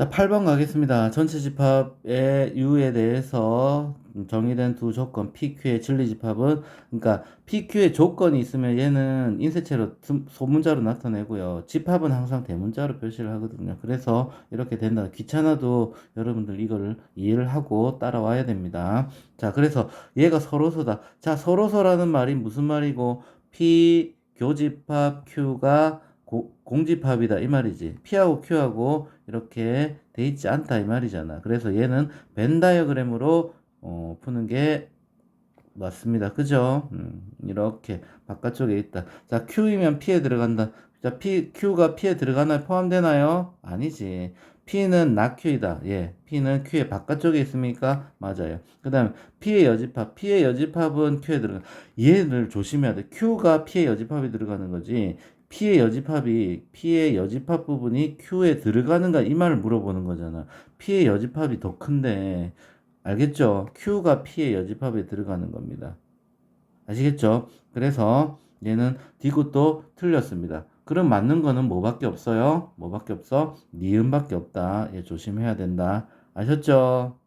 자, 8번 가겠습니다. 전체 집합의 U에 대해서 정의된 두 조건, PQ의 진리 집합은, 그러니까 PQ의 조건이 있으면 얘는 인쇄체로 스- 소문자로 나타내고요. 집합은 항상 대문자로 표시를 하거든요. 그래서 이렇게 된다. 귀찮아도 여러분들 이거를 이해를 하고 따라와야 됩니다. 자, 그래서 얘가 서로서다. 자, 서로서라는 말이 무슨 말이고, P 교집합 Q가 고- 공집합이다 이 말이지. P하고 Q하고 이렇게 돼 있지 않다 이 말이잖아. 그래서 얘는 벤 다이어그램으로 어, 푸는 게 맞습니다. 그죠? 음, 이렇게 바깥쪽에 있다. 자, Q이면 P에 들어간다. 자, P, Q가 P에 들어가나요? 포함되나요? 아니지. P는 나 Q이다. 예. P는 Q의 바깥쪽에 있습니까? 맞아요. 그 다음에 P의 여집합. P의 여집합은 Q에 들어가. 얘를 조심해야 돼. Q가 P의 여집합에 들어가는 거지. P의 여집합이 P의 여집합 부분이 Q에 들어가는가 이 말을 물어보는 거잖아. P의 여집합이 더 큰데 알겠죠? Q가 P의 여집합에 들어가는 겁니다. 아시겠죠? 그래서 얘는 D굿도 틀렸습니다. 그럼 맞는 거는 뭐밖에 없어요? 뭐밖에 없어? 니은밖에 없다. 얘 조심해야 된다. 아셨죠?